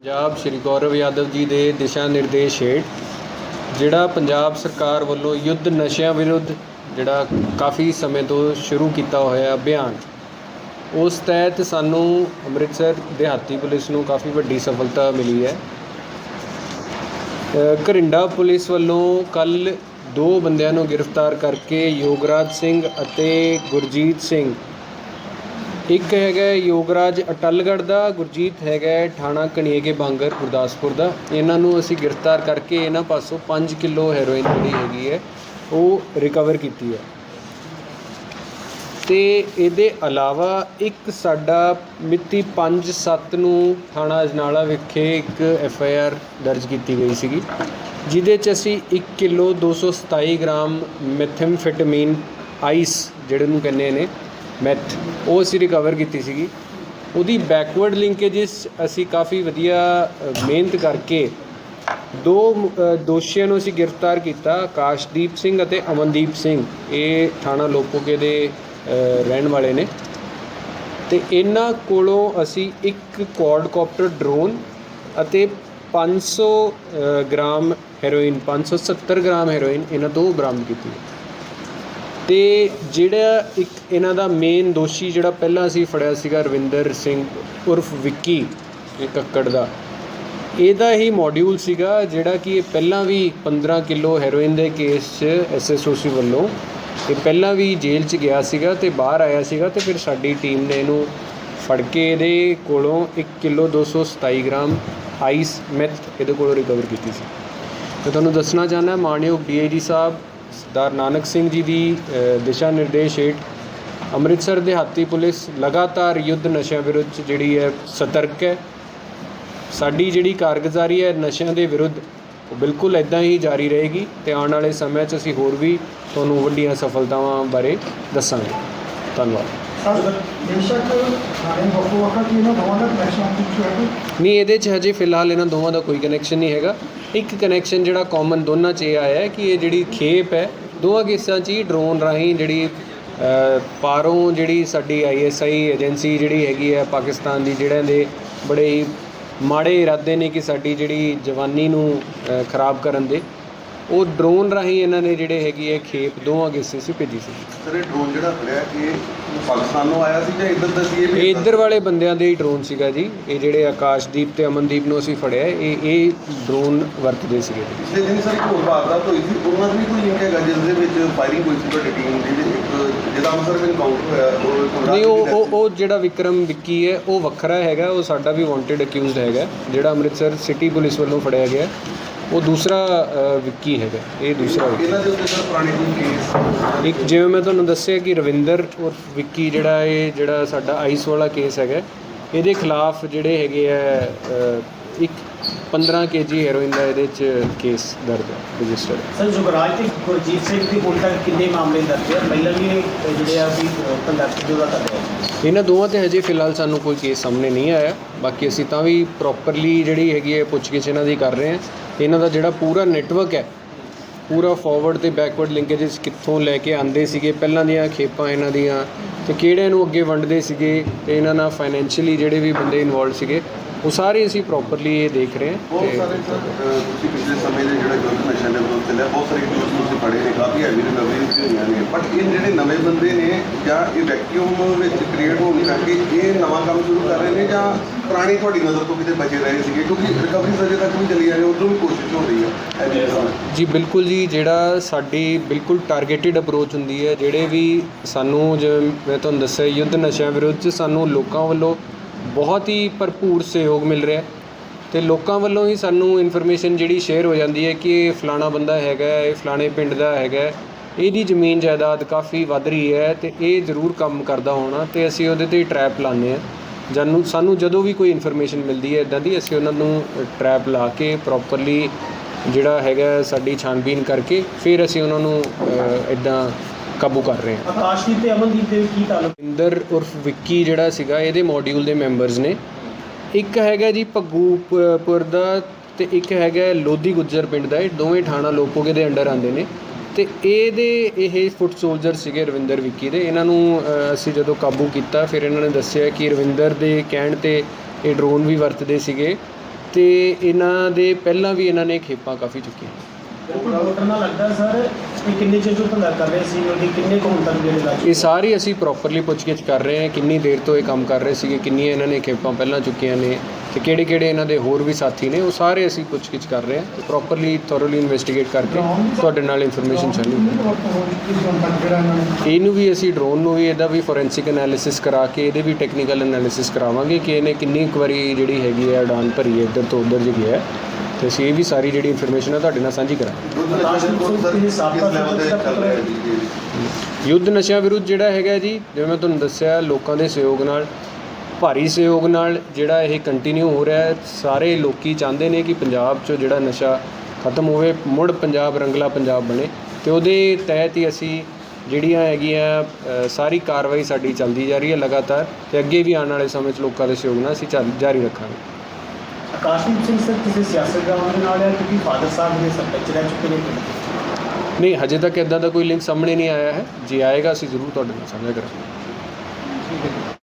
ਪੰਜਾਬ ਸ਼੍ਰੀ ਗੌਰਵ ਯਾਦਵ ਜੀ ਦੇ ਦਿਸ਼ਾ ਨਿਰਦੇਸ਼ ਹੇਠ ਜਿਹੜਾ ਪੰਜਾਬ ਸਰਕਾਰ ਵੱਲੋਂ ਯੁੱਧ ਨਸ਼ਿਆਂ ਵਿਰੁੱਧ ਜਿਹੜਾ ਕਾਫੀ ਸਮੇਂ ਤੋਂ ਸ਼ੁਰੂ ਕੀਤਾ ਹੋਇਆ ਅਭਿਆਨ ਉਸ ਤਹਿਤ ਸਾਨੂੰ ਅੰਮ੍ਰਿਤਸਰ ਦਿਹਾਤੀ ਪੁਲਿਸ ਨੂੰ ਕਾਫੀ ਵੱਡੀ ਸਫਲਤਾ ਮਿਲੀ ਹੈ। ਅ, ਘਰਿੰਡਾ ਪੁਲਿਸ ਵੱਲੋਂ ਕੱਲ ਦੋ ਬੰਦਿਆਂ ਨੂੰ ਗ੍ਰਿਫਤਾਰ ਕਰਕੇ ਯੋਗਰਾਜ ਸਿੰਘ ਅਤੇ ਗੁਰਜੀਤ ਸਿੰਘ ਇੱਕ ਹੈਗਾ ਯੋਗਰਾਜ ਅਟਲਗੜ੍ਹ ਦਾ, ਗੁਰਜੀਤ ਹੈਗਾ ਹੈ ਥਾਣਾ ਕਣੀਏਕੇ ਬਾਂਗਰ ਗੁਰਦਾਸਪੁਰ ਦਾ। ਇਹਨਾਂ ਨੂੰ ਅਸੀਂ ਗ੍ਰਿਫਤਾਰ ਕਰਕੇ ਇਹਨਾਂ ਪਾਸੋਂ 5 ਕਿਲੋ ਹੈਰੋਇਨ ਜਿਹੜੀ ਹੈਗੀ ਹੈ, ਉਹ ਰਿਕਵਰ ਕੀਤੀ ਹੈ। ਤੇ ਇਹਦੇ ਇਲਾਵਾ ਇੱਕ ਸਾਡਾ ਮਿਤੀ 5/7 ਨੂੰ ਥਾਣਾ ਅਜਨਾਲਾ ਵਿਖੇ ਇੱਕ ਐਫ ਆਈ ਆਰ ਦਰਜ ਕੀਤੀ ਗਈ ਸੀਗੀ, ਜਿਹਦੇ 'ਚ ਅਸੀਂ 1 ਕਿਲੋ 227 ਗ੍ਰਾਮ ਮੈਥੈਮਫੈਟਾਮੀਨ ਆਈਸ ਜਿਹੜੇ ਨੂੰ ਕਹਿੰਦੇ ਨੇ ਮੈਥ ਉਹ ਅਸੀਂ ਰਿਕਵਰ ਕੀਤੀ ਸੀਗੀ। ਉਹਦੀ ਬੈਕਵਰਡ ਲਿੰਕੇजेस ਅਸੀਂ ਕਾਫੀ ਵਧੀਆ ਮਿਹਨਤ ਕਰਕੇ ਦੋ ਦੋਸ਼ੀਆਂ ਨੂੰ ਅਸੀਂ ਗ੍ਰਿਫਤਾਰ ਕੀਤਾ ਆਕਾਸ਼ਦੀਪ ਸਿੰਘ ਅਤੇ ਅਮਨਦੀਪ ਸਿੰਘ। ਇਹ ਥਾਣਾ ਲੋਪੋਕੇ ਦੇ ਰਹਿਣ ਵਾਲੇ ਨੇ। ਤੇ ਇਹਨਾਂ ਕੋਲੋਂ ਅਸੀਂ ਇੱਕ ਕੁਆਡਕਾਪਟਰ ਡਰੋਨ ਅਤੇ 500 ਅ, ਗ੍ਰਾਮ ਹੈਰੋਇਨ 570 ਗ੍ਰਾਮ ਹੈਰੋਇਨ ਇਹਨਾਂ ਤੋਂ ਬਰਾਮਦ ਕੀਤੀ। ਹੈ ਅਤੇ ਜਿਹੜਾ ਇੱਕ ਇਹਨਾਂ ਦਾ ਮੇਨ ਦੋਸ਼ੀ ਜਿਹੜਾ ਪਹਿਲਾਂ ਅਸੀਂ ਫੜਿਆ ਸੀਗਾ ਰਵਿੰਦਰ ਸਿੰਘ ਉਰਫ ਵਿੱਕੀ, ਇਹ ਕੱਕੜ ਦਾ, ਇਹਦਾ ਹੀ ਮੋਡਿਊਲ ਸੀਗਾ ਜਿਹੜਾ ਕਿ ਇਹ ਪਹਿਲਾਂ ਵੀ 15 ਕਿਲੋ ਹੈਰੋਇਨ ਦੇ ਕੇਸ 'ਚ ਐਸਐਸਓਸੀ ਵੱਲੋਂ, ਇਹ ਪਹਿਲਾਂ ਵੀ ਜੇਲ੍ਹ 'ਚ ਗਿਆ ਸੀਗਾ ਤੇ ਬਾਹਰ ਆਇਆ ਸੀਗਾ ਤੇ ਫਿਰ ਸਾਡੀ ਟੀਮ ਨੇ ਇਹਨੂੰ ਫੜ ਕੇ ਇਹਦੇ ਕੋਲੋਂ 1 ਕਿਲੋ 227 ਗ੍ਰਾਮ ਆਈਸ ਮੈਥ ਇਹਦੇ ਕੋਲੋਂ ਰਿਕਵਰ ਕੀਤੀ ਸੀ। ਮੈਂ ਤੁਹਾਨੂੰ ਦੱਸਣਾ ਚਾਹੁੰਦਾ ਮਾਨਯੋਗ ਡੀਆਈਜੀ ਸਾਹਿਬ ਸਰਦਾਰ ਨਾਨਕ ਸਿੰਘ ਜੀ ਦੀ ਦਿਸ਼ਾ ਨਿਰਦੇਸ਼ ਹੇਠ ਅੰਮ੍ਰਿਤਸਰ ਦਿਹਾਤੀ ਪੁਲਿਸ ਲਗਾਤਾਰ ਯੁੱਧ ਨਸ਼ਿਆਂ ਵਿਰੁੱਧ ਜਿਹੜੀ ਹੈ ਸਤਰਕ ਹੈ। ਸਾਡੀ ਜਿਹੜੀ ਕਾਰਗੁਜ਼ਾਰੀ ਹੈ ਨਸ਼ਿਆਂ ਦੇ ਵਿਰੁੱਧ ਉਹ ਬਿਲਕੁਲ ਇਦਾਂ ਹੀ ਜਾਰੀ ਰਹੇਗੀ ਤੇ ਆਉਣ ਵਾਲੇ ਸਮੇਂ 'ਚ ਅਸੀਂ ਹੋਰ ਵੀ ਤੁਹਾਨੂੰ ਵੱਡੀਆਂ ਸਫਲਤਾਵਾਂ ਬਾਰੇ ਦੱਸਾਂਗੇ। ਧੰਨਵਾਦ। ਨਹੀਂ ਇਹਦੇ 'ਚ ਹਜੇ ਫਿਲਹਾਲ ਇਹਨਾਂ ਦੋਵਾਂ ਦਾ ਕੋਈ ਕਨੈਕਸ਼ਨ ਨਹੀਂ ਹੈਗਾ। ਇੱਕ ਕਨੈਕਸ਼ਨ ਜਿਹੜਾ ਕਾਮਨ ਦੋਨਾਂ 'ਚ ਇਹ ਆਇਆ ਹੈ ਕਿ ਇਹ ਜਿਹੜੀ ਖੇਪ ਹੈ ਦੋਵਾਂ ਕੇਸਾਂ 'ਚ ਹੀ ਡਰੋਨ ਰਾਹੀਂ ਜਿਹੜੀ ਪਾਰੋਂ ਜਿਹੜੀ ਸਾਡੀ ਆਈਐਸਆਈ ਏਜੰਸੀ ਜਿਹੜੀ ਹੈਗੀ ਹੈ ਪਾਕਿਸਤਾਨ ਦੀ, ਜਿਹੜਿਆਂ ਦੇ ਬੜੇ ਹੀ ਮਾੜੇ ਇਰਾਦੇ ਨੇ ਕਿ ਸਾਡੀ ਜਿਹੜੀ ਜਵਾਨੀ ਨੂੰ ਖਰਾਬ ਕਰਨ ਦੇ। ਉਹ ਡਰੋਨ ਰਾਹੀਂ ਇਹਨਾਂ ਨੇ ਜਿਹੜੇ ਹੈਗੀ ਹੈ ਖੇਪ ਦੋਵਾਂ ਕੇਸਾਂ 'ਚ ਭੇਜੀ ਸੀ। ਸਰ ਇਹ ਡਰੋਨ ਜਿਹੜਾ ਫੜਿਆ ਇਹ ਪਾਕਿਸਤਾਨੋਂ ਆਇਆ ਸੀ ਜਾਂ ਇੱਧਰ ਦਾ ਸੀ? ਇਹ ਵੀ ਇਹ ਇੱਧਰ ਵਾਲੇ ਬੰਦਿਆਂ ਦੇ ਹੀ ਡਰੋਨ ਸੀਗਾ ਜੀ। ਇਹ ਜਿਹੜੇ ਆਕਾਸ਼ਦੀਪ ਤੇ ਅਮਨਦੀਪ ਨੂੰ ਅਸੀਂ ਫੜਿਆ ਇਹ ਇਹ ਡਰੋਨ ਵਰਤਦੇ ਸੀਗੇ। ਪਿਛਲੇ ਦਿਨ ਸਰ ਇੱਕ ਹੋਰ ਵਾਰਦਾਤ ਹੋਈ ਸੀ। ਉਹਨਾਂ ਦਾ ਵੀ ਕੋਈ ਲਿੰਕ ਹੈਗਾ ਜਿਸ ਦੇ ਵਿੱਚ ਫਾਇਰਿੰਗ ਹੋਈ ਸੀ ਤੁਹਾਡੀ ਟੀਮ ਦੀ ਤੇ ਇੱਕ ਜਿਹਦਾ ਅੰਮ੍ਰਿਤਸਰ ਵਿੱਚ ਕਾਊਂਟਰ ਹੋਇਆ ਉਹ ਕੋਈ ਨਹੀਂ ਉਹ ਉਹ ਉਹ ਜਿਹੜਾ ਵਿਕਰਮ ਵਿੱਕੀ ਹੈ ਉਹ ਵੱਖਰਾ ਹੈਗਾ ਉਹ ਸਾਡਾ ਵੀ ਵਾਂਟਡ ਅਕਿਊਜ਼ਡ ਹੈਗਾ ਜਿਹੜਾ ਅੰਮ੍ਰਿਤਸਰ ਸਿਟੀ ਪੁਲਿਸ ਵੱਲੋਂ ਫੜਿਆ ਗਿਆ। ਉਹ ਦੂਸਰਾ ਵਿੱਕੀ ਹੈਗਾ ਇਹ ਦੂਸਰਾ ਵਿੱਕੀ। ਇਹਨਾਂ ਦੇ ਉੱਤੇ ਸਰ ਪੁਰਾਣੇ ਕੋਈ ਕੇਸ ਇੱਕ ਜਿਵੇਂ ਮੈਂ ਤੁਹਾਨੂੰ ਦੱਸਿਆ ਕਿ ਰਵਿੰਦਰ ਔਰ ਵਿੱਕੀ ਜਿਹੜਾ ਇਹ ਜਿਹੜਾ ਸਾਡਾ ਆਈਸ ਵਾਲਾ ਕੇਸ ਹੈਗਾ ਇਹਦੇ ਖਿਲਾਫ ਜਿਹੜੇ ਹੈਗੇ ਆ ਇੱਕ 15 ਕੇਜੀ ਹੈਰੋਇਨ ਦਾ ਇਹਦੇ ਚ ਕੇਸ ਦਰਜ ਹੈ ਰਜਿਸਟਰਡ ਸਰ ਜੁਗਰਾਜ ਤੇ ਗੁਰਜੀਤ ਸਿੰਘ ਦੀ ਹੁਣ ਤੱਕ ਕਿੰਨੇ ਮਾਮਲੇ ਦਰਜ ਹੈ? ਪਹਿਲਾਂ ਵੀ ਇਹ ਜਿਹੜੇ ਆ ਵੀ ਕੰਡਕਟ ਜੋ ਦਾ ਕਰ ਰਹੇ ਆ ਇਹਨਾਂ ਦੋਵਾਂ ਤੇ ਹਜੇ ਫਿਲਹਾਲ ਸਾਨੂੰ ਕੋਈ ਕੇਸ ਸਾਹਮਣੇ ਨਹੀਂ ਆਇਆ। ਬਾਕੀ ਅਸੀਂ ਤਾਂ ਵੀ ਪ੍ਰੋਪਰਲੀ ਜਿਹੜੀ ਹੈਗੀ ਹੈ ਪੁੱਛਗਿੱਛ ਇਹਨਾਂ ਦੀ ਕਰ ਰਹੇ ਹਾਂ। ਇਹਨਾਂ ਦਾ ਜਿਹੜਾ ਪੂਰਾ ਨੈਟਵਰਕ ਹੈ ਪੂਰਾ ਫਾਰਵਰਡ ਤੇ ਬੈਕਵਰਡ ਲਿੰਕੇजेस ਕਿੱਥੋਂ ਲੈ ਕੇ ਆਂਦੇ ਸੀਗੇ ਪਹਿਲਾਂ ਦੀਆਂ ਖੇਪਾਂ ਇਹਨਾਂ ਦੀਆਂ ਤੇ ਕਿਹੜੇ ਨੂੰ ਅੱਗੇ ਵੰਡਦੇ ਸੀਗੇ ਤੇ ਇਹਨਾਂ ਨਾਲ ਫਾਈਨੈਂਸ਼ੀਅਲੀ ਜਿਹੜੇ ਵੀ ਬੰਦੇ ਇਨਵੋਲਡ ਸੀਗੇ ਉਹ ਸਾਰੇ ਅਸੀਂ ਪ੍ਰੋਪਰਲੀ ਇਹ ਦੇਖ ਰਹੇ ਹਾਂ ਬਹੁਤ ਸਾਰੇ ਸਰ ਤੁਸੀਂ ਪਿਛਲੇ ਸਮੇਂ ਦੇ ਜਿਹੜਾ ਯੁੱਧ ਨਸ਼ਿਆਂ ਦੇ ਵਿਰੁੱਧ ਚੱਲਿਆ ਬਹੁਤ ਸਾਰੇ ਕੇਸ ਤੁਸੀਂ ਫੜੇ ਨੇ ਕਾਫੀ ਹੈਵੀ ਰਿਕਵਰੀ ਵੀ ਹੋਈਆਂ ਨੇ। ਬਟ ਇਹ ਜਿਹੜੇ ਨਵੇਂ ਬੰਦੇ ਨੇ ਜਾਂ ਇਹ ਵੈਕਿਊਮ ਵਿੱਚ ਕ੍ਰੀਏਟ ਹੋਣ ਕਰਕੇ ਇਹ ਨਵਾਂ ਕੰਮ ਸ਼ੁਰੂ ਕਰ ਰਹੇ ਨੇ ਜਾਂ ਪੁਰਾਣੀ ਤੁਹਾਡੀ ਨਜ਼ਰ ਤੋਂ ਕਿਤੇ ਬਚੇ ਰਹੇ ਸੀਗੇ? ਕਿਉਂਕਿ ਰਿਕਵਰੀ ਅਜੇ ਤੱਕ ਵੀ ਚੱਲੀ ਜਾ ਰਹੀ ਉਧਰੋਂ ਵੀ ਕੋਸ਼ਿਸ਼ ਹੋ ਰਹੀ ਹੈ। ਜੀ ਬਿਲਕੁਲ ਜੀ ਜਿਹੜਾ ਸਾਡੀ ਬਿਲਕੁਲ ਟਾਰਗੇਟਿਡ ਅਪਰੋਚ ਹੁੰਦੀ ਹੈ ਜਿਹੜੇ ਵੀ ਸਾਨੂੰ ਜਿਵੇਂ ਮੈਂ ਤੁਹਾਨੂੰ ਦੱਸਿਆ ਯੁੱਧ ਨਸ਼ਿਆਂ ਵਿਰੁੱਧ ਸਾਨੂੰ ਲੋਕਾਂ ਵੱਲੋਂ ਬਹੁਤ ਹੀ ਭਰਪੂਰ ਸਹਿਯੋਗ ਮਿਲ ਰਿਹਾ ਅਤੇ ਲੋਕਾਂ ਵੱਲੋਂ ਹੀ ਸਾਨੂੰ ਇਨਫੋਰਮੇਸ਼ਨ ਜਿਹੜੀ ਸ਼ੇਅਰ ਹੋ ਜਾਂਦੀ ਹੈ ਕਿ ਇਹ ਫਲਾਣਾ ਬੰਦਾ ਹੈਗਾ ਇਹ ਫਲਾਣੇ ਪਿੰਡ ਦਾ ਹੈਗਾ ਇਹਦੀ ਜ਼ਮੀਨ ਜਾਇਦਾਦ ਕਾਫੀ ਵੱਧ ਰਹੀ ਹੈ ਤੇ ਇਹ ਜ਼ਰੂਰ ਕੰਮ ਕਰਦਾ ਹੋਣਾ ਤੇ ਅਸੀਂ ਉਹਦੇ ਤੇ ਟਰੈਪ ਲਾਉਂਦੇ ਹਾਂ। ਜਾਨੂੰ ਸਾਨੂੰ ਜਦੋਂ ਵੀ ਕੋਈ ਇਨਫੋਰਮੇਸ਼ਨ ਮਿਲਦੀ ਹੈ, ਇਦਾਂ ਦੀ ਅਸੀਂ ਉਹਨਾਂ ਨੂੰ ਟਰੈਪ ਲਾ ਕੇ ਪ੍ਰੋਪਰਲੀ ਜਿਹੜਾ ਹੈਗਾ ਸਾਡੀ ਛਾਨਬੀਨ ਕਰਕੇ ਫਿਰ ਅਸੀਂ ਉਹਨਾਂ ਨੂੰ ਇਦਾਂ ਕਾਬੂ ਕਰ ਰਹੇ ਹਾਂ। ਆਕਾਸ਼ਦੀਪ ਤੇ ਅਮਨਦੀਪ ਦੇ ਕੀ ਤਾਲੁਕ? ਇੰਦਰ ਉਰਫ ਵਿੱਕੀ ਜਿਹੜਾ ਸੀਗਾ ਇਹਦੇ ਮੋਡਿਊਲ ਦੇ ਮੈਂਬਰਸ ਨੇ। ਇੱਕ ਹੈਗਾ ਜੀ ਭੱਗੂਪੁਰ ਦਾ ਤੇ ਇੱਕ ਹੈਗਾ ਲੋਧੀ ਗੁੱਜਰ ਪਿੰਡ ਦਾ। ਇਹ ਦੋਵੇਂ ਥਾਣਾ ਲੋਪੋਗੇ ਦੇ ਅੰਡਰ ਆਉਂਦੇ ਨੇ। ਤੇ ਇਹਦੇ ਇਹ ਫੁੱਟ ਸੋਲਜਰ ਸੀਗੇ ਰਵਿੰਦਰ ਵਿੱਕੀ ਦੇ। ਇਹਨਾਂ ਨੂੰ ਅਸੀਂ ਜਦੋਂ ਕਾਬੂ ਕੀਤਾ ਫਿਰ ਇਹਨਾਂ ਨੇ ਦੱਸਿਆ ਕਿ ਰਵਿੰਦਰ ਦੇ ਕਹਿਣ ਤੇ ਇਹ ਡਰੋਨ ਵੀ ਵਰਤਦੇ ਸੀਗੇ। ਤੇ ਇਹਨਾਂ ਦੇ ਪਹਿਲਾਂ ਵੀ ਇਹਨਾਂ ਨੇ ਖੇਪਾਂ ਕਾਫੀ ਚੁੱਕੀਆਂ। ਬਿਲਕੁਲ ਵੋਟਰ ਨਾਲ ਲੱਗਦਾ ਸਰ ਕਿ ਕਿੰਨੇ ਚਿਰ ਤੋਂ ਧੰਦਾ ਕਰ ਰਹੇ ਸੀ, ਉਹਦੀ ਕਿੰਨੇ ਕੁ ਹੁਣ ਤੱਕ ਜਿਹੜੇ ਲੱਗ ਇਹ ਸਾਰੀ ਅਸੀਂ ਪ੍ਰੋਪਰਲੀ ਪੁੱਛਗਿੱਛ ਕਰ ਰਹੇ ਹਾਂ, ਕਿੰਨੀ ਦੇਰ ਤੋਂ ਇਹ ਕੰਮ ਕਰ ਰਹੇ ਸੀਗੇ, ਕਿੰਨੀਆਂ ਇਹਨਾਂ ਨੇ ਖੇਪਾਂ ਪਹਿਲਾਂ ਚੁੱਕੀਆਂ ਨੇ ਤੇ ਕਿਹੜੇ ਕਿਹੜੇ ਇਹਨਾਂ ਦੇ ਹੋਰ ਵੀ ਸਾਥੀ ਨੇ, ਉਹ ਸਾਰੇ ਅਸੀਂ ਪੁੱਛਗਿੱਛ ਕਰ ਰਹੇ ਹਾਂ ਪ੍ਰੋਪਰਲੀ ਥੋਰਲੀ ਇਨਵੈਸਟੀਗੇਟ ਕਰਕੇ ਤੁਹਾਡੇ ਨਾਲ ਇਨਫੋਰਮੇਸ਼ਨ ਸ਼ੇਅਰ ਇਹਨੂੰ ਵੀ ਅਸੀਂ ਡਰੋਨ ਨੂੰ ਵੀ, ਇਹਦਾ ਵੀ ਫੋਰੈਂਸਿਕ ਐਨਾਲਿਸਿਸ ਕਰਾ ਕੇ, ਇਹਦੇ ਵੀ ਟੈਕਨੀਕਲ ਐਨਾਲਿਸਿਸ ਕਰਾਵਾਂਗੇ ਕਿ ਇਹਨੇ ਕਿੰਨੀ ਕੁ ਵਾਰੀ ਜਿਹੜੀ ਹੈਗੀ ਹੈ, ਉਡਾਨ ਭਰੀ ਹੈ, ਇੱਧਰ ਤੋਂ ਉੱਧਰ ਜੀ ਗਿਆ ਹੈ। ਤੇ ਅਸੀਂ ਇਹ ਵੀ ਸਾਰੀ ਜਿਹੜੀ ਇਨਫੋਰਮੇਸ਼ਨ ਹੈ ਤੁਹਾਡੇ ਨਾਲ ਸਾਂਝੀ ਕਰਾਂਗੇ। ਯੁੱਧ ਨਸ਼ਿਆਂ ਵਿਰੁੱਧ ਜਿਹੜਾ ਹੈਗਾ ਜੀ, ਜਿਵੇਂ ਮੈਂ ਤੁਹਾਨੂੰ ਦੱਸਿਆ, ਲੋਕਾਂ ਦੇ ਸਹਿਯੋਗ ਨਾਲ, ਭਾਰੀ ਸਹਿਯੋਗ ਨਾਲ ਜਿਹੜਾ ਇਹ ਕੰਟੀਨਿਊ ਹੋ ਰਿਹਾ ਹੈ। ਸਾਰੇ ਲੋਕੀ ਚਾਹੁੰਦੇ ਨੇ ਕਿ ਪੰਜਾਬ 'ਚੋਂ ਜਿਹੜਾ ਨਸ਼ਾ ਖਤਮ ਹੋਵੇ, ਮੁੜ ਪੰਜਾਬ ਰੰਗਲਾ ਪੰਜਾਬ ਬਣੇ। ਤੇ ਉਹਦੇ ਤਹਿਤ ਹੀ ਅਸੀਂ ਜਿਹੜੀਆਂ ਹੈਗੀਆਂ ਸਾਰੀ ਕਾਰਵਾਈ ਸਾਡੀ ਚੱਲਦੀ ਜਾ ਰਹੀ ਹੈ ਲਗਾਤਾਰ। ਤੇ ਅੱਗੇ ਵੀ ਆਉਣ ਵਾਲੇ ਸਮੇਂ 'ਚ ਲੋਕਾਂ ਦੇ ਸਹਿਯੋਗ ਨਾਲ ਅਸੀਂ ਚੱਲ- ਜਾਰੀ ਰੱਖਾਂਗੇ। ਸਿੰਘ ਸਰ ਕਿਸੇ ਸਿਆਸਤਦਾਨ ਦੇ ਨਾਲ ਹੈ? ਕਿਉਂਕਿ ਫਾਦਰ ਸਾਹਿਬ ਦੇ ਸਰਪੰਚ ਰਹਿ ਚੁੱਕੇ ਨੇ। ਪਿੰਡ ਨਹੀਂ ਹਜੇ ਤੱਕ ਇਦਾਂ ਦਾ ਕੋਈ ਲਿੰਕ ਸਾਹਮਣੇ ਨਹੀਂ ਆਇਆ ਹੈ। ਜੇ ਆਏਗਾ ਅਸੀਂ ਜ਼ਰੂਰ ਤੁਹਾਡੇ ਨਾਲ ਸਾਂਝਾ ਕਰਾਂਗੇ।